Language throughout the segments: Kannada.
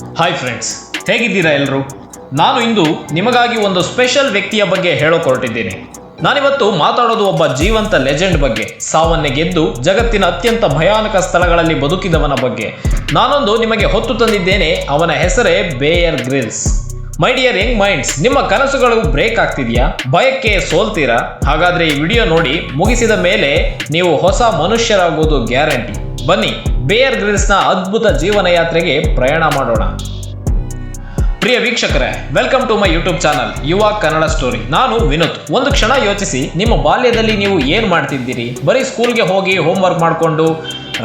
ಹಾಯ್ ಫ್ರೆಂಡ್ಸ್ ಹೇಗಿದ್ದೀರಾ ಎಲ್ಲರೂ ನಾನು ಇಂದು ನಿಮಗಾಗಿ ಒಂದು ಸ್ಪೆಷಲ್ ವ್ಯಕ್ತಿಯ ಬಗ್ಗೆ ಹೇಳೋ ಕೊರಟಿದ್ದೀನಿ ನಾನಿವತ್ತು ಮಾತಾಡೋದು ಒಬ್ಬ ಜೀವಂತ ಲೆಜೆಂಡ್ ಬಗ್ಗೆ, ಸಾವನ್ನೇ ಗೆದ್ದು ಜಗತ್ತಿನ ಅತ್ಯಂತ ಭಯಾನಕ ಸ್ಥಳಗಳಲ್ಲಿ ಬದುಕಿದವನ ಬಗ್ಗೆ. ನಾನೊಂದು ನಿಮಗೆ ಹೊತ್ತು ತಂದಿದ್ದೇನೆ, ಅವನ ಹೆಸರೇ Bear Grylls my dear young minds ನಿಮ್ಮ ಕನಸುಗಳು ಬ್ರೇಕ್ ಆಗ್ತಿದೆಯಾ? ಭಯಕ್ಕೆ ಸೋಲ್ತೀರಾ? ಹಾಗಾದ್ರೆ ಈ ವಿಡಿಯೋ ನೋಡಿ ಮುಗಿಸಿದ ಮೇಲೆ ನೀವು ಹೊಸ ಮನುಷ್ಯರಾಗೋದು ಗ್ಯಾರಂಟಿ ಬನ್ನಿ ಬೇಯರ್ ಗ್ರಿಲ್ಸ್ನ ಅದ್ಭುತ ಜೀವನ ಯಾತ್ರೆಗೆ ಪ್ರಯಾಣ ಮಾಡೋಣ. ಪ್ರಿಯ ವೀಕ್ಷಕರೇ, welcome to my YouTube channel, ಯುವ ಕನ್ನಡ ಸ್ಟೋರಿ. ನಾನು ವಿನೋತ್ ಒಂದು ಕ್ಷಣ ಯೋಚಿಸಿ, ನಿಮ್ಮ ಬಾಲ್ಯದಲ್ಲಿ ನೀವು ಏನು ಮಾಡ್ತಿದ್ದೀರಿ? ಬರೀ ಸ್ಕೂಲ್ಗೆ ಹೋಗಿ ಹೋಮ್ವರ್ಕ್ ಮಾಡಿಕೊಂಡು,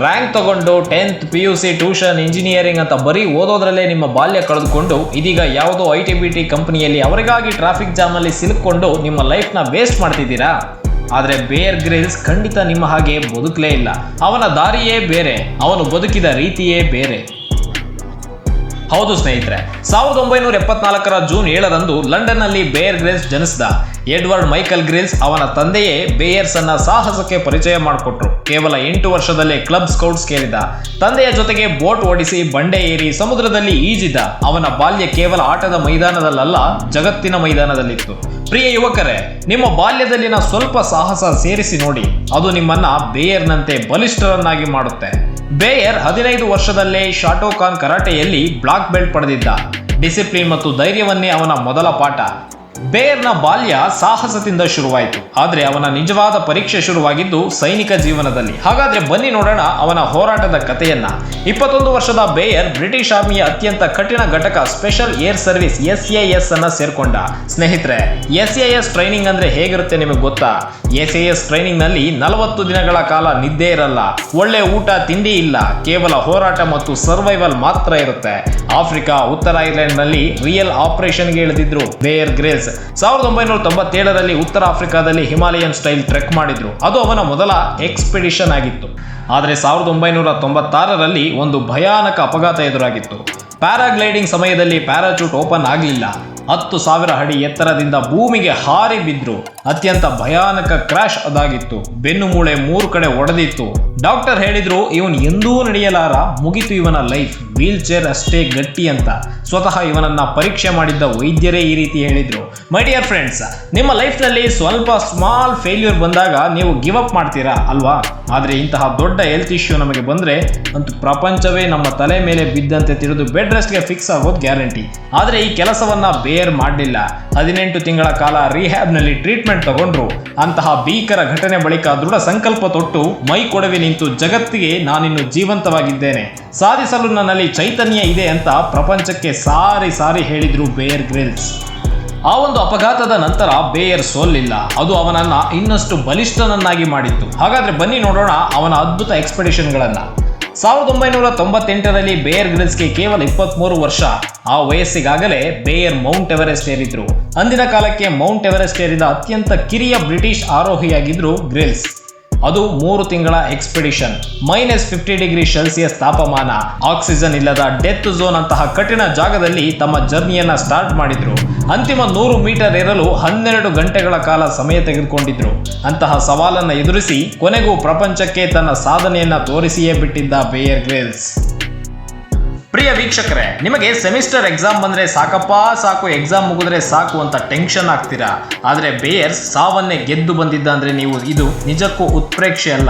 ರ್ಯಾಂಕ್ ತಗೊಂಡು, tenth, P U C, tuition, engineering ಅಂತ ಬರೀ ಓದೋದ್ರಲ್ಲೇ ನಿಮ್ಮ ಬಾಲ್ಯ ಕಳೆದುಕೊಂಡು, ಇದೀಗ ಯಾವುದೋ ಐ ಟಿ ಬಿ ಟಿ ಕಂಪನಿಯಲ್ಲಿ ಅವರಿಗಾಗಿ ಟ್ರಾಫಿಕ್ ಜಾಮಲ್ಲಿ ಸಿಲುಕೊಂಡು ನಿಮ್ಮ ಲೈಫ್ನ ವೇಸ್ಟ್ ಮಾಡ್ತಿದ್ದೀರಾ? ಆದರೆ ಬೇರ್ ಗ್ರಿಲ್ಸ್ ಖಂಡಿತ ನಿಮ್ಮ ಹಾಗೆ ಬದುಕಲೇ ಇಲ್ಲ. ಅವನ ದಾರಿಯೇ ಬೇರೆ, ಅವನು ಬದುಕಿದ ರೀತಿಯೇ ಬೇರೆ. ಹೌದು ಸ್ನೇಹಿತರೆ, ಸಾವಿರದ ಒಂಬೈನೂರ ಎಪ್ಪತ್ನಾಲ್ಕರ ಜೂನ್ ಏಳರಂದು ಲಂಡನ್ನಲ್ಲಿ ಬೇಯರ್ ಗ್ರಿಲ್ಸ್ ಜನಿಸಿದ ಎಡ್ವರ್ಡ್ ಮೈಕಲ್ ಗ್ರಿಲ್ಸ್ ಅವನ ತಂದೆಯೇ ಬೇಯರ್ಸ್ ಅನ್ನ ಸಾಹಸಕ್ಕೆ ಪರಿಚಯ ಮಾಡಿಕೊಟ್ರು. ಕೇವಲ ಎಂಟು ವರ್ಷದಲ್ಲೇ ಕ್ಲಬ್ ಸ್ಕೌಟ್ಸ್ ಕೇಳಿದ. ತಂದೆಯ ಜೊತೆಗೆ ಬೋಟ್ ಓಡಿಸಿ ಬಂಡೆ ಏರಿ ಸಮುದ್ರದಲ್ಲಿ ಈಜಿದ. ಅವನ ಬಾಲ್ಯ ಕೇವಲ ಆಟದ ಮೈದಾನದಲ್ಲಲ್ಲ, ಜಗತ್ತಿನ ಮೈದಾನದಲ್ಲಿತ್ತು. ಪ್ರಿಯ ಯುವಕರೇ, ನಿಮ್ಮ ಬಾಲ್ಯದಲ್ಲಿನ ಸ್ವಲ್ಪ ಸಾಹಸ ಸೇರಿಸಿ ನೋಡಿ. ಅದು ನಿಮ್ಮನ್ನ ಬೇಯರ್ನಂತೆ ಬಲಿಷ್ಠರನ್ನಾಗಿ ಮಾಡುತ್ತೆ. ಬೇಯರ್ ಹದಿನೈದು ವರ್ಷದಲ್ಲೇ ಶಾಟೋಕಾನ್ ಕರಾಟೆಯಲ್ಲಿ ಬ್ಲಾಕ್ ಬೆಲ್ಟ್ ಪಡೆದಿದ್ದ. ಡಿಸಿಪ್ಲಿನ್ ಮತ್ತು ಧೈರ್ಯವನ್ನೇ ಅವನ ಮೊದಲ ಪಾಠ. ಬೇಯರ್ನ ಬಾಲ್ಯ ಸಾಹಸದಿಂದ ಶುರುವಾಯಿತು. ಆದರೆ ಅವನ ನಿಜವಾದ ಪರೀಕ್ಷೆ ಶುರುವಾಗಿದ್ದು ಸೈನಿಕ ಜೀವನದಲ್ಲಿ. ಹಾಗಾದ್ರೆ ಬನ್ನಿ ನೋಡೋಣ ಅವನ ಹೋರಾಟದ ಕಥೆಯನ್ನ. ಇಪ್ಪತ್ತೊಂದು ವರ್ಷದ ಬೇಯರ್ ಬ್ರಿಟಿಷ್ ಆರ್ಮಿಯ ಅತ್ಯಂತ ಕಠಿಣ ಘಟಕ special air service S A S ಅನ್ನ ಸೇರ್ಕೊಂಡ. ಸ್ನೇಹಿತರೆ ಎಸ್ ಎ ಎಸ್ ಟ್ರೈನಿಂಗ್ ಅಂದ್ರೆ ಹೇಗಿರುತ್ತೆ ನಿಮಗೆ ಗೊತ್ತಾ? ಎಸ್ ಎ ಎಸ್ ಟ್ರೈನಿಂಗ್ನಲ್ಲಿ ನಲವತ್ತು ದಿನಗಳ ಕಾಲ ನಿದ್ದೆ ಇರಲ್ಲ. ಒಳ್ಳೆ ಊಟ, ತಿಂಡಿ ಇಲ್ಲ. ಕೇವಲ ಹೋರಾಟ ಮತ್ತು ಸರ್ವೈವಲ್ ಮಾತ್ರ ಇರುತ್ತೆ. ಆಫ್ರಿಕಾ, ಉತ್ತರ ಐರ್ಲೆಂಡ್ನಲ್ಲಿ ರಿಯಲ್ ಆಪರೇಷನ್ಗೆ ಇಳಿದಿದ್ರು ಬೇಯರ್ ಗ್ರೇಲ್ಸ್ ಸಾವಿರದ ಒಂಬೈನೂರ ತೊಂಬತ್ತೇಳರಲ್ಲಿ ಉತ್ತರ ಆಫ್ರಿಕಾದಲ್ಲಿ ಹಿಮಾಲಯನ್ ಸ್ಟೈಲ್ ಟ್ರೆಕ್ ಮಾಡಿದ್ರು. ಅದು ಅವನ ಮೊದಲ ಎಕ್ಸ್ಪಿಡಿಷನ್ ಆಗಿತ್ತು. ಆದರೆ ಸಾವಿರದ ಒಂಬೈನೂರ ತೊಂಬತ್ತಾರರಲ್ಲಿ ಒಂದು ಭಯಾನಕ ಅಪಘಾತ ಎದುರಾಗಿತ್ತು. ಪ್ಯಾರಾಗ್ಲೈಡಿಂಗ್ ಸಮಯದಲ್ಲಿ ಪ್ಯಾರಾಚೂಟ್ ಓಪನ್ ಆಗಲಿಲ್ಲ. ಹತ್ತು ಸಾವಿರ ಅಡಿ ಎತ್ತರದಿಂದ ಭೂಮಿಗೆ ಹಾರಿ ಬಿದ್ರು. ಅತ್ಯಂತ ಭಯಾನಕ ಕ್ರ್ಯಾಶ್ ಅದಾಗಿತ್ತು. ಬೆನ್ನು ಮೂಳೆ ಮೂರು ಕಡೆ ಒಡೆದಿತ್ತು. ಡಾಕ್ಟರ್ ಹೇಳಿದ್ರು, ಇವನು ಎಂದೂ ನಡೆಯಲಾರ, ಮುಗಿತು ಇವನ ಲೈಫ್, ವೀಲ್ ಚೇರ್ ಅಷ್ಟೇ ಗಟ್ಟಿ ಅಂತ. ಸ್ವತಃ ಇವನನ್ನ ಪರೀಕ್ಷೆ ಮಾಡಿದ್ದ ವೈದ್ಯರೇ ಈ ರೀತಿ ಹೇಳಿದ್ರು. ಮೈ ಡಿಯರ್ ಫ್ರೆಂಡ್ಸ್ ನಿಮ್ಮ ಲೈಫ್ನಲ್ಲಿ ಸ್ವಲ್ಪ ಸ್ಮಾಲ್ ಫೇಲ್ಯೂರ್ ಬಂದಾಗ ನೀವು ಗಿವ್ ಅಪ್ ಮಾಡ್ತೀರಾ, ಅಲ್ವಾ? ಆದರೆ ಇಂತಹ ದೊಡ್ಡ ಹೆಲ್ತ್ ಇಶ್ಯೂ ನಮಗೆ ಬಂದ್ರೆ ಅಂತೂ ಪ್ರಪಂಚವೇ ನಮ್ಮ ತಲೆ ಮೇಲೆ ಬಿದ್ದಂತೆ ತಿಳಿದು ಬೆಡ್ ರೆಸ್ಟ್ಗೆ ಫಿಕ್ಸ್ ಆಗೋದು ಗ್ಯಾರಂಟಿ ಆದರೆ ಈ ಕೆಲಸವನ್ನ ಬೇರ್ ಮಾಡಲಿಲ್ಲ. ಹದಿನೆಂಟು ತಿಂಗಳ ಕಾಲ ರಿಹ್ಯಾಬ್ನಲ್ಲಿ ಟ್ರೀಟ್ಮೆಂಟ್ ತಗೊಂಡ್ರು. ಅಂತಹ ಭೀಕರ ಘಟನೆ ಬಳಿಕ ದೃಢ ಸಂಕಲ್ಪ ತೊಟ್ಟು ಮೈ ಕೊಡವಿ ನಿಂತು ಜಗತ್ತಿಗೆ ನಾನಿನ್ನು ಜೀವಂತವಾಗಿದ್ದೇನೆ. ಸಾಧಿಸಲು ನನ್ನಲ್ಲಿ ಚೈತನ್ಯ ಇದೆ ಅಂತ ಪ್ರಪಂಚಕ್ಕೆ ಸಾರಿ ಸಾರಿ ಹೇಳಿದ್ರು ಬೇಯರ್ ಗ್ರಿಲ್ಸ್. ಆ ಒಂದು ಅಪಘಾತದ ನಂತರ ಬೇಯರ್ ಸೋಲಿಲ್ಲ. ಅದು ಅವನನ್ನ ಇನ್ನಷ್ಟು ಬಲಿಷ್ಠನನ್ನಾಗಿ ಮಾಡಿತ್ತು. ಹಾಗಾದ್ರೆ ಬನ್ನಿ ನೋಡೋಣ ಅವನ ಅದ್ಭುತ ಎಕ್ಸ್ಪೆಡಿಷನ್ಗಳನ್ನ. ಸಾವಿರದ ಒಂಬೈನೂರ ತೊಂಬತ್ತೆಂಟರಲ್ಲಿ ಬೇಯರ್ ಗ್ರಿಲ್ಸ್ಗೆ ಕೇವಲ ಇಪ್ಪತ್ಮೂರು ವರ್ಷ. ಆ ವಯಸ್ಸಿಗಾಗಲೇ ಬೇಯರ್ ಮೌಂಟ್ ಎವರೆಸ್ಟ್ ಏರಿದ್ರು. ಅಂದಿನ ಕಾಲಕ್ಕೆ ಮೌಂಟ್ ಎವರೆಸ್ಟ್ ಏರಿದ ಅತ್ಯಂತ ಕಿರಿಯ ಬ್ರಿಟಿಷ್ ಆರೋಹಿಯಾಗಿದ್ರು ಗ್ರಿಲ್ಸ್. ಅದು ಮೂರು ತಿಂಗಳ expedition minus fifty degree Celsius ತಾಪಮಾನ. ಆಕ್ಸಿಜನ್ ಇಲ್ಲದ ಡೆತ್ ಝೋನ್ ಅಂತಹ ಕಠಿಣ ಜಾಗದಲ್ಲಿ ತಮ್ಮ ಜರ್ನಿಯನ್ನ ಸ್ಟಾರ್ಟ್ ಮಾಡಿದ್ರು. ಅಂತಿಮ ನೂರು ಮೀಟರ್ ಏರಲು ಹನ್ನೆರಡು ಗಂಟೆಗಳ ಕಾಲ ಸಮಯ ತೆಗೆದುಕೊಂಡಿದ್ರು. ಅಂತಹ ಸವಾಲನ್ನ ಎದುರಿಸಿ ಕೊನೆಗೂ ಪ್ರಪಂಚಕ್ಕೆ ತನ್ನ ಸಾಧನೆಯನ್ನ ತೋರಿಸಿಯೇ ಬಿಟ್ಟಿದ್ದ ಬೇಯರ್ ಗ್ರೇಲ್ಸ್ ಪ್ರಿಯ ವೀಕ್ಷಕರೇ, ನಿಮಗೆ ಸೆಮಿಸ್ಟರ್ ಎಕ್ಸಾಮ್ ಬಂದರೆ ಸಾಕಪ್ಪ, ಸಾಕು, ಎಕ್ಸಾಮ್ ಮುಗಿದ್ರೆ ಸಾಕು ಅಂತ ಟೆನ್ಷನ್ ಆಗ್ತೀರಾ? ಆದರೆ ಬೇಯರ್ಸ್, ಸಾವನ್ನೇ ಗೆದ್ದು ಬಂದಿದ್ದ ಅಂದರೆ ನೀವು ಇದು ನಿಜಕ್ಕೂ ಉತ್ಪ್ರೇಕ್ಷೆ ಅಲ್ಲ.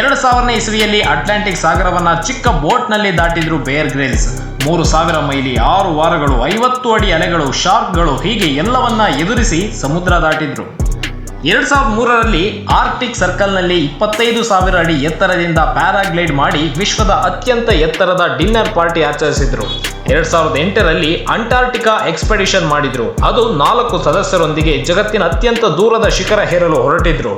ಎರಡು ಸಾವಿರನೇ ಇಸವಿಯಲ್ಲಿ ಅಟ್ಲಾಂಟಿಕ್ ಸಾಗರವನ್ನು ಚಿಕ್ಕ ಬೋಟ್ನಲ್ಲಿ ದಾಟಿದ್ರು ಬೇಯರ್ ಗ್ರಿಲ್ಸ್. ಮೂರು ಸಾವಿರ ಮೈಲಿ, ಆರು ವಾರಗಳು, ಐವತ್ತು ಅಡಿ ಅಲೆಗಳು, ಶಾರ್ಕ್ಗಳು ಹೀಗೆ ಎಲ್ಲವನ್ನ ಎದುರಿಸಿ ಸಮುದ್ರ ದಾಟಿದ್ರು. ಎರಡ್ ಸಾವಿರದ ಮೂರರಲ್ಲಿ ಆರ್ಟಿಕ್ ಸರ್ಕಲ್ನಲ್ಲಿ ಇಪ್ಪತ್ತೈದು ಸಾವಿರ ಅಡಿ ಎತ್ತರದಿಂದ ಪ್ಯಾರಾಗ್ಲೈಡ್ ಮಾಡಿ ವಿಶ್ವದ ಅತ್ಯಂತ ಎತ್ತರದ ಡಿನ್ನರ್ ಪಾರ್ಟಿ ಆಚರಿಸಿದ್ರು. ಎರಡ್ ಸಾವಿರದ ಎಂಟರಲ್ಲಿ ಅಂಟಾರ್ಟಿಕಾ ಎಕ್ಸ್ಪೆಡಿಷನ್ ಮಾಡಿದ್ರು. ಅದು ನಾಲ್ಕು ಸದಸ್ಯರೊಂದಿಗೆ ಜಗತ್ತಿನ ಅತ್ಯಂತ ದೂರದ ಶಿಖರ ಹೇರಲು ಹೊರಟಿದ್ರು.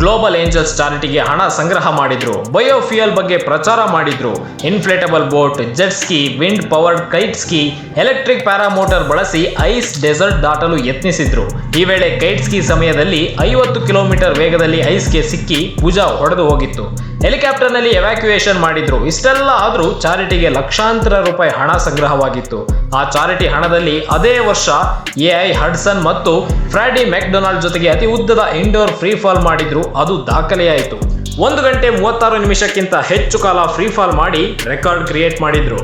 ಗ್ಲೋಬಲ್ ಏಂಜಲ್ಸ್ ಚಾರಿಟಿಗೆ ಹಣ ಸಂಗ್ರಹ ಮಾಡಿದ್ರು. ಬಯೋಫಿಯಲ್ ಬಗ್ಗೆ ಪ್ರಚಾರ ಮಾಡಿದ್ರು. Inflatable boat jet ski wind powered kite ski electric paramotor ಬಳಸಿ ಐಸ್ ಡೆಸರ್ಟ್ ದಾಟಲು ಯತ್ನಿಸಿದ್ರು. ಈ ವೇಳೆ ಕೈಟ್ ಸ್ಕಿ ಸಮಯದಲ್ಲಿ ಐವತ್ತು ಕಿಲೋಮೀಟರ್ ವೇಗದಲ್ಲಿ ಐಸ್ಗೆ ಸಿಕ್ಕಿ ಪೂಜಾ ಹೊಡೆದು ಹೋಗಿತ್ತು. ಹೆಲಿಕಾಪ್ಟರ್ನಲ್ಲಿ ಎವ್ಯಾಕ್ಯುಯೇಷನ್ ಮಾಡಿದ್ರು. ಇಷ್ಟೆಲ್ಲ ಆದರೂ ಚಾರಿಟಿಗೆ ಲಕ್ಷಾಂತರ ರೂಪಾಯಿ ಹಣ ಸಂಗ್ರಹವಾಗಿತ್ತು. ಆ ಚಾರಿಟಿ ಹಣದಲ್ಲಿ ಅದೇ ವರ್ಷ ಎ ಐ ಹಡ್ಸನ್ ಮತ್ತು ಫ್ರಾಡಿ ಮೆಕ್ಡೊನಾಲ್ಡ್ ಜೊತೆಗೆ ಅತಿ ಉದ್ದದ ಇಂಡೋರ್ ಫ್ರೀ ಫಾಲ್ ಮಾಡಿದ್ರು. ಅದು ದಾಖಲೆಯಾಯಿತು. ಒಂದು ಗಂಟೆ ಮೂವತ್ತಾರು ನಿಮಿಷಕ್ಕಿಂತ ಹೆಚ್ಚು ಕಾಲ ಫ್ರೀ ಫಾಲ್ ಮಾಡಿ ರೆಕಾರ್ಡ್ ಕ್ರಿಯೇಟ್ ಮಾಡಿದ್ರು.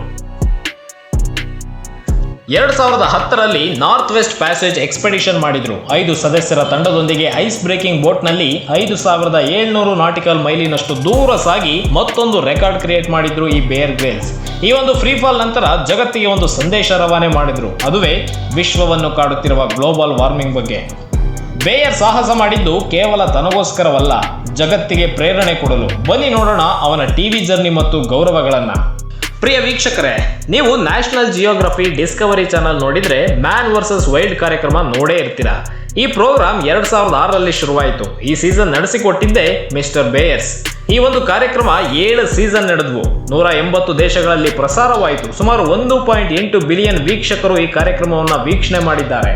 ಎರಡ್ ಸಾವಿರದ ಹತ್ತರಲ್ಲಿ ನಾರ್ತ್ ವೆಸ್ಟ್ ಪ್ಯಾಸೇಜ್ ಎಕ್ಸ್ಪೆಡಿಷನ್ ಮಾಡಿದ್ರು. ಐದು ಸದಸ್ಯರ ತಂಡದೊಂದಿಗೆ ಐಸ್ ಬ್ರೇಕಿಂಗ್ ಬೋಟ್ನಲ್ಲಿ ಐದು ಸಾವಿರದ ಏಳ್ನೂರು ನಾಟಿಕಲ್ ಮೈಲಿನಷ್ಟು ದೂರ ಸಾಗಿ ಮತ್ತೊಂದು ರೆಕಾರ್ಡ್ ಕ್ರಿಯೇಟ್ ಮಾಡಿದ್ರು ಈ ಬೇರ್ ಗ್ರೇಲ್ಸ್. ಈ ಒಂದು ಫ್ರೀ ಫಾಲ್ ನಂತರ ಜಗತ್ತಿಗೆ ಒಂದು ಸಂದೇಶ ರವಾನೆ ಮಾಡಿದ್ರು. ಅದುವೇ ವಿಶ್ವವನ್ನು ಕಾಡುತ್ತಿರುವ ಗ್ಲೋಬಲ್ ವಾರ್ಮಿಂಗ್ ಬಗ್ಗೆ. ಬೇಯರ್ ಸಾಹಸ ಮಾಡಿದ್ದು ಕೇವಲ ತನಗೋಸ್ಕರವಲ್ಲ, ಜಗತ್ತಿಗೆ ಪ್ರೇರಣೆ ಕೊಡಲು. ಬನ್ನಿ ನೋಡೋಣ ಅವನ ಟಿವಿ ಜರ್ನಿ ಮತ್ತು ಗೌರವಗಳನ್ನ. ಪ್ರಿಯ ವೀಕ್ಷಕರೇ, ನೀವು ನ್ಯಾಷನಲ್ ಜಿಯೋಗ್ರಫಿ ಡಿಸ್ಕವರಿ ಚಾನಲ್ ನೋಡಿದ್ರೆ ಮ್ಯಾನ್ ವರ್ಸಸ್ ವೈಲ್ಡ್ ಕಾರ್ಯಕ್ರಮ ನೋಡೇ ಇರ್ತೀರಾ. ಈ ಪ್ರೋಗ್ರಾಮ್ ಎರಡ್ ಸಾವಿರದ ಆರರಲ್ಲಿ ಶುರುವಾಯಿತು. ಈ ಸೀಸನ್ ನಡೆಸಿಕೊಟ್ಟಿದ್ದೆ ಮಿಸ್ಟರ್ ಬೇಯರ್ಸ್ ಈ ಒಂದು ಕಾರ್ಯಕ್ರಮ ಏಳು ಸೀಸನ್ ನಡೆದವು. ನೂರ ಎಂಬತ್ತು ದೇಶಗಳಲ್ಲಿ ಪ್ರಸಾರವಾಯಿತು. ಸುಮಾರು ಒಂದು ಪಾಯಿಂಟ್ ಎಂಟು ಬಿಲಿಯನ್ ವೀಕ್ಷಕರು ಈ ಕಾರ್ಯಕ್ರಮವನ್ನು ವೀಕ್ಷಣೆ ಮಾಡಿದ್ದಾರೆ.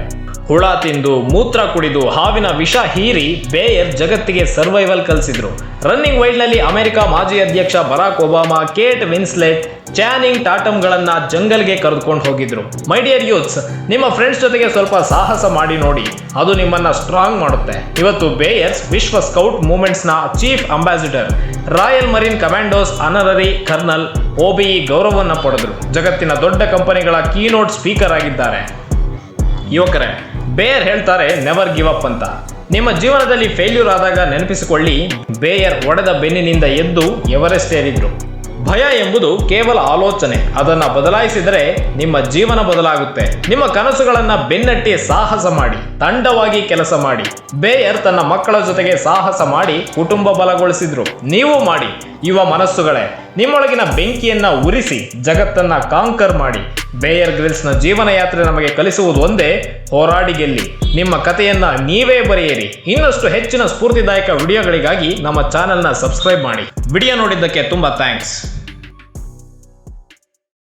ಹುಳ ತಿಂದು ಮೂತ್ರ ಕುಡಿದು ಹಾವಿನ ವಿಷ ಹೀರಿ ಬೇಯರ್ ಜಗತ್ತಿಗೆ ಸರ್ವೈವಲ್ ಕಲಿಸಿದ್ರು. ರನ್ನಿಂಗ್ ವೈಲ್ಡ್ನಲ್ಲಿ ಅಮೆರಿಕ ಮಾಜಿ ಅಧ್ಯಕ್ಷ Barack Obama, Kate Winslet Channing ಟಾಟಮ್ಗಳನ್ನ ಜಂಗಲ್ಗೆ ಕರೆದುಕೊಂಡು ಹೋಗಿದ್ರು. ಮೈ ಡಿಯರ್ ಯೂತ್ಸ್ ನಿಮ್ಮ ಫ್ರೆಂಡ್ಸ್ ಜೊತೆಗೆ ಸ್ವಲ್ಪ ಸಾಹಸ ಮಾಡಿ ನೋಡಿ. ಅದು ನಿಮ್ಮನ್ನ ಸ್ಟ್ರಾಂಗ್ ಮಾಡುತ್ತೆ. ಇವತ್ತು ಬೇಯರ್ಸ್, ವಿಶ್ವ scout ಮೂವ್ಮೆಂಟ್ಸ್ನ chief ambassador royal marine commandos honorary colonel OBE ಗೌರವವನ್ನು ಪಡೆದರು. ಜಗತ್ತಿನ ದೊಡ್ಡ ಕಂಪನಿಗಳ ಕೀನೋಟ್ ಸ್ಪೀಕರ್ ಆಗಿದ್ದಾರೆ. ಯುವಕರೇ ಬೇಯರ್ ಹೇಳ್ತಾರೆ ನೆವರ್ ಗಿವ್ ಅಪ್ ಅಂತ. ನಿಮ್ಮ ಜೀವನದಲ್ಲಿ ಫೇಲ್ಯೂರ್ ಆದಾಗ ನೆನಪಿಸಿಕೊಳ್ಳಿ, ಬೇಯರ್ ಒಡೆದ ಬೆನ್ನಿನಿಂದ ಎದ್ದು ಎವರೆಸ್ಟ್ ಏರಿದ್ರು. ಭಯ ಎಂಬುದು ಕೇವಲ ಆಲೋಚನೆ. ಅದನ್ನ ಬದಲಾಯಿಸಿದರೆ ನಿಮ್ಮ ಜೀವನ ಬದಲಾಗುತ್ತೆ. ನಿಮ್ಮ ಕನಸುಗಳನ್ನ ಬೆನ್ನಟ್ಟಿ ಸಾಹಸ ಮಾಡಿ, ತಂಡವಾಗಿ ಕೆಲಸ ಮಾಡಿ, ಬೇಯರ್ ತನ್ನ ಮಕ್ಕಳ ಜೊತೆಗೆ ಸಾಹಸ ಮಾಡಿ ಕುಟುಂಬ ಬಲಗೊಳಿಸಿದ್ರು. ನೀವು ಮಾಡಿ, ಯುವ ಮನಸ್ಸುಗಳೇ. ನಿಮ್ಮೊಳಗಿನ ಬೆಂಕಿಯನ್ನ ಉರಿಸಿ, ಜಗತ್ತನ್ನ ಕಾಂಕರ್ ಮಾಡಿ. ಬೇಯರ್ ಗ್ರಿಲ್ಸ್ನ ಜೀವನ ಯಾತ್ರೆ ನಮಗೆ ಕಲಿಸುವುದು ಒಂದೇ, ಹೋರಾಡಿ ಗೆಲ್ಲಿ. ನಿಮ್ಮ ಕಥೆಯನ್ನ ನೀವೇ ಬರೆಯಿರಿ. ಇನ್ನಷ್ಟು ಹೆಚ್ಚಿನ ಸ್ಫೂರ್ತಿದಾಯಕ ವಿಡಿಯೋಗಳಿಗಾಗಿ ನಮ್ಮ ಚಾನೆಲ್ನ ಸಬ್ಸ್ಕ್ರೈಬ್ ಮಾಡಿ. ವಿಡಿಯೋ ನೋಡಿದ್ದಕ್ಕೆ ತುಂಬಾ ಥ್ಯಾಂಕ್ಸ್.